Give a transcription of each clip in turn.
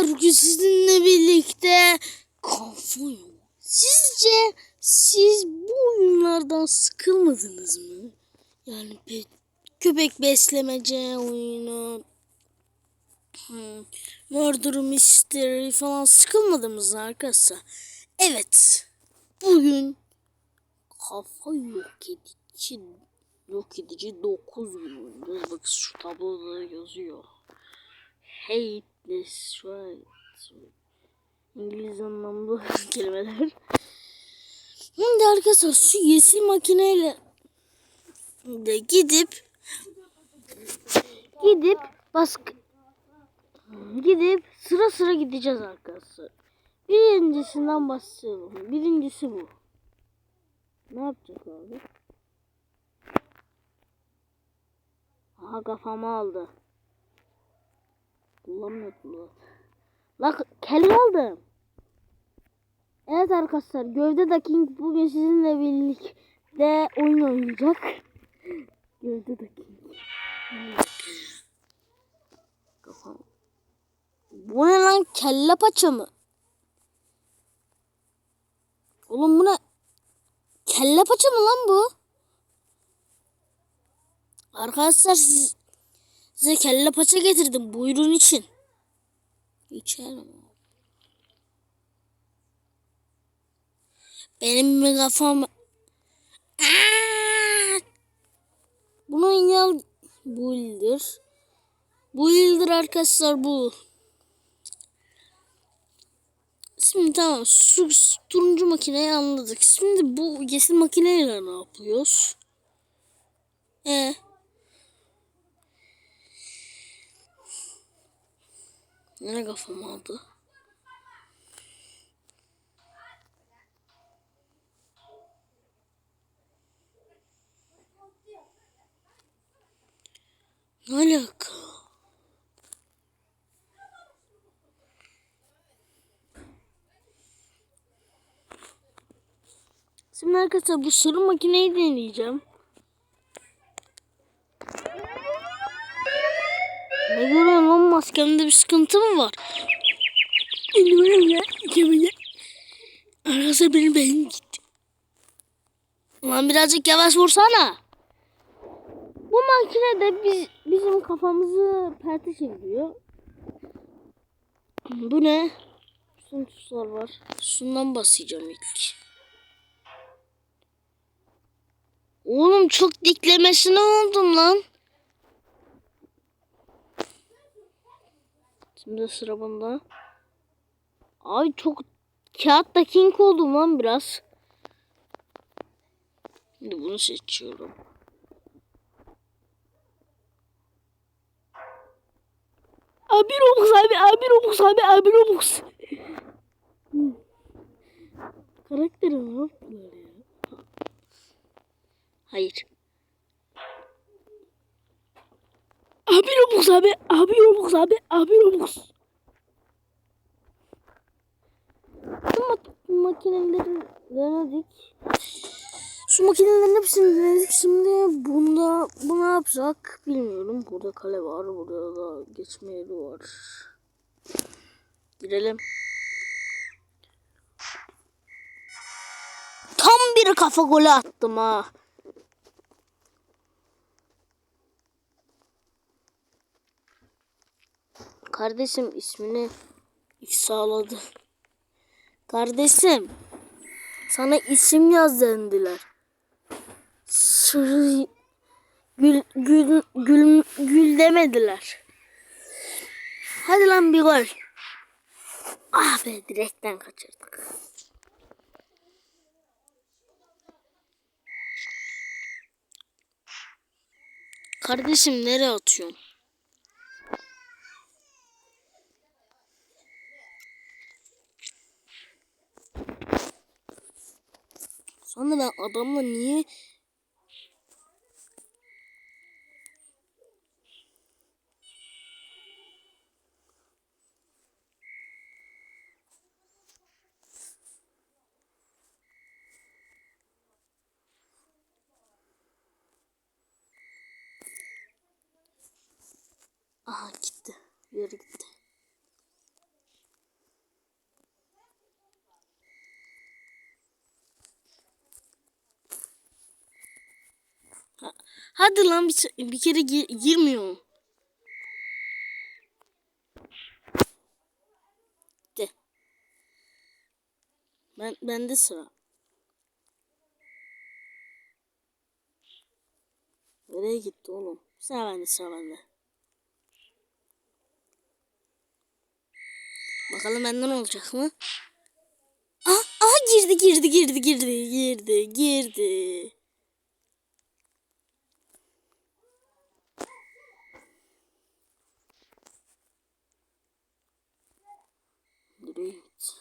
arkadaşlar bugün sizinle birlikte kafa. Sizce siz bu oyunlardan sıkılmadınız mı? Yani pe- köpek beslemece oyunu, hmm, Murder Mystery falan sıkılmadınız arkadaşlar? Evet. Bugün kafa yok edici yok edici 9 gün oynayacağız. Bak şu tabloda yazıyor. Hate this right. İngiliz anlamlı kelimeler. Şimdi arkadaşlar şu yeşil makineyle de gidip gidip bask gidip sıra sıra gideceğiz arkadaşlar. Birincisinden başlayalım. Birincisi bu. Ne yapacak abi? Aha kafamı aldı. Kullanmıyor kullan. Bak kelime aldım. Evet arkadaşlar Gövde da King bugün sizinle birlikte oyun oynayacak. Gövde da King. Bu ne lan kelle paça mı? Oğlum bu ne? Kelle paça mı lan bu? Arkadaşlar siz, size kelle paça getirdim buyurun için. İçelim. Benim bir kafam... Aa! Bunun ya bu ildir. Bu ildir arkadaşlar bu. Şimdi tamam su turuncu makineyi anladık. Şimdi bu yeşil makineyle ne yapıyoruz? E Ne kafam aldı? Ne alaka? Şimdi arkadaşlar bu sarı makineyi deneyeceğim. Ne görüyorsun lan maskemde bir sıkıntı mı var? Bilmiyorum ya. Bilmiyorum. Arkadaşlar benim beynim gitti. Ulan birazcık yavaş vursana. Bu makine de biz, bizim kafamızı perte çeviriyor. Bu ne? Şunun tuşlar var. Şundan basacağım ilk. Oğlum çok diklemesine oldum lan. Şimdi sıra bunda. Ay çok kağıtta king oldum lan biraz. Şimdi bunu seçiyorum. Abi Robux abi abi Robux abi abi Robux. Karakteri ne yaptılar ya? Hayır. Abi abi Robux abi abi Robux. Bu mak makineleri denedik. Şu makinelerin hepsini denedik. Şimdi bunda bu ne yapacak bilmiyorum. Burada kale var. Burada da geçme yeri var. Girelim. Tam bir kafa golü attım ha. Kardeşim ismini sağladı. Kardeşim sana isim yaz dendiler. Sır gül, gül, gül, gül demediler. Hadi lan bir gol. Ah be direkten kaçırdık. Kardeşim nereye atıyorsun? Sonra ben adamla niye Aha gitti. Yere gitti. Hadi lan bir, bir kere gi- girmiyor. De. Ben bende sıra. Nereye gitti oğlum? Sıra bende sıra bende. Bakalım benden olacak mı? Ah, ah girdi girdi girdi girdi girdi girdi. Nereye gitti?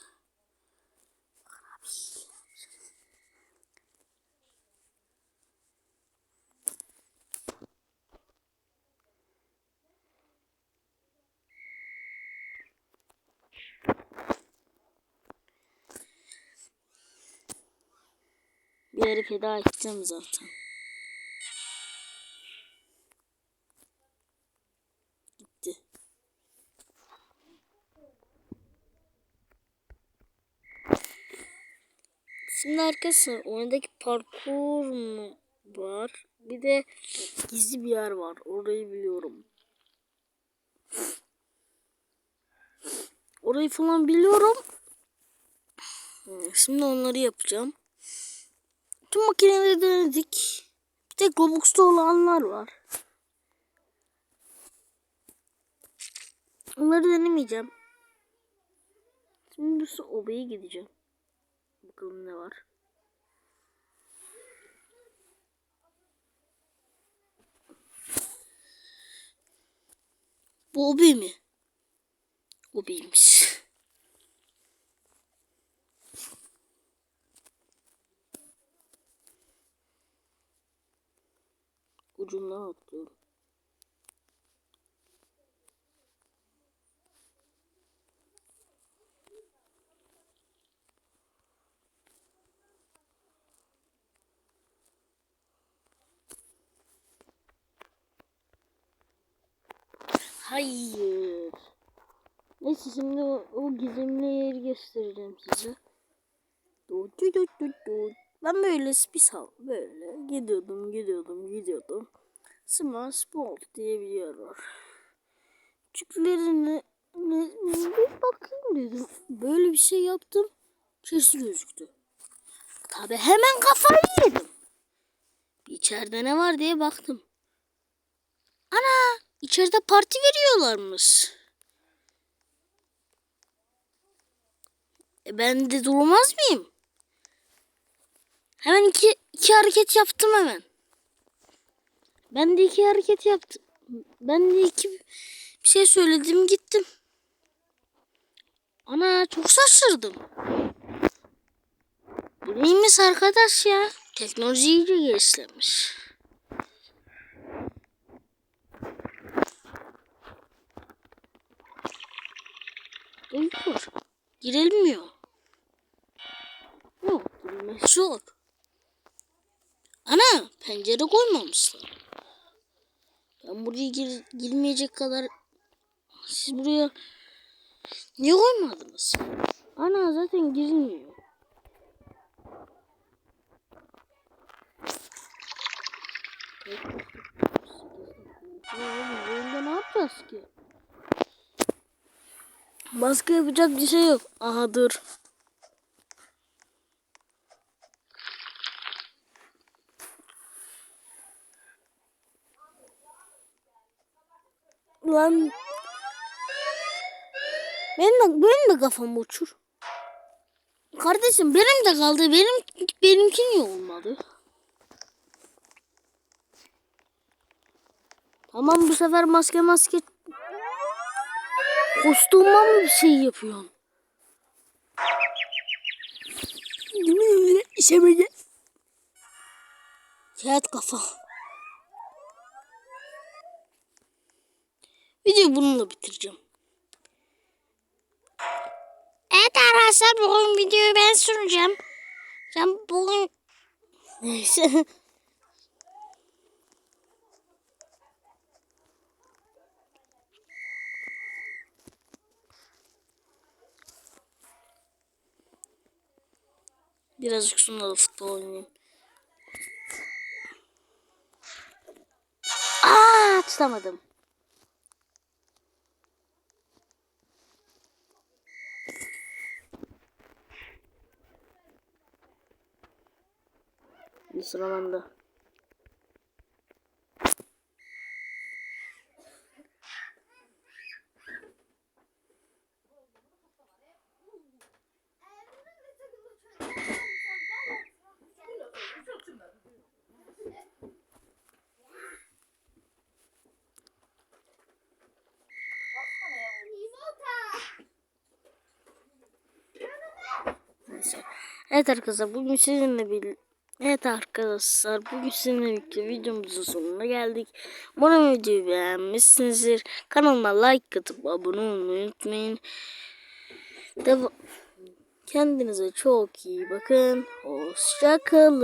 Bir yere feda edeceğim zaten. Gitti. Şimdi arkadaşlar oyundaki parkur mu var? Bir de gizli bir yer var. Orayı biliyorum. Orayı falan biliyorum. Şimdi onları yapacağım. Tüm makineleri denedik. Bir tek Robux'ta olanlar var. Onları denemeyeceğim. Şimdi şu obaya gideceğim. Bakalım ne var. Bu obi mi? Obiymiş. Ucundan atlıyorum. Hayır. Neyse şimdi o, o gizemli yeri göstereceğim size. Du, du, du, du. Ben böyle bir sal böyle gidiyordum gidiyordum gidiyordum. Small Sport diye bir yer var. Küçüklerine ne, bir bakayım dedim. Böyle bir şey yaptım. Sesi gözüktü. Tabi hemen kafayı yedim. İçeride ne var diye baktım. Ana içeride parti veriyorlarmış. E ben de durmaz mıyım? Hemen iki, iki hareket yaptım hemen. Ben de iki hareket yaptım. Ben de iki bir şey söyledim gittim. Ana çok şaşırdım. Bu neymiş arkadaş ya? Teknoloji iyice geliştirmiş. Uygur. Girilmiyor. Yok, girilmesi zor. Ana, pencere koymamışlar. Ben buraya gir, girmeyecek kadar... Siz buraya niye koymadınız? Ana zaten girilmiyor. Oyunda ne yapacağız ki? Baskı yapacak bir şey yok. Aha dur. Lan benim de, benim de kafam uçur. Kardeşim benim de kaldı. Benim benimki niye olmadı? Tamam bu sefer maske maske kostümden mı bir şey yapıyorsun? Değil mi öyle işe böyle? Kağıt kafa. Bununla bitireceğim. Evet arkadaşlar bugün videoyu ben sunacağım. Sen bugün... Neyse. Birazcık sonra da futbol oynayayım. başlamadım. Bir sıra bende. Neyse. Evet arkadaşlar bugün sizinle bir Evet arkadaşlar bugün sizinle videomuzun sonuna geldik. Umarım videoyu beğenmişsinizdir. Kanalıma like atıp abone olmayı unutmayın. Deva- Kendinize çok iyi bakın. Hoşçakalın.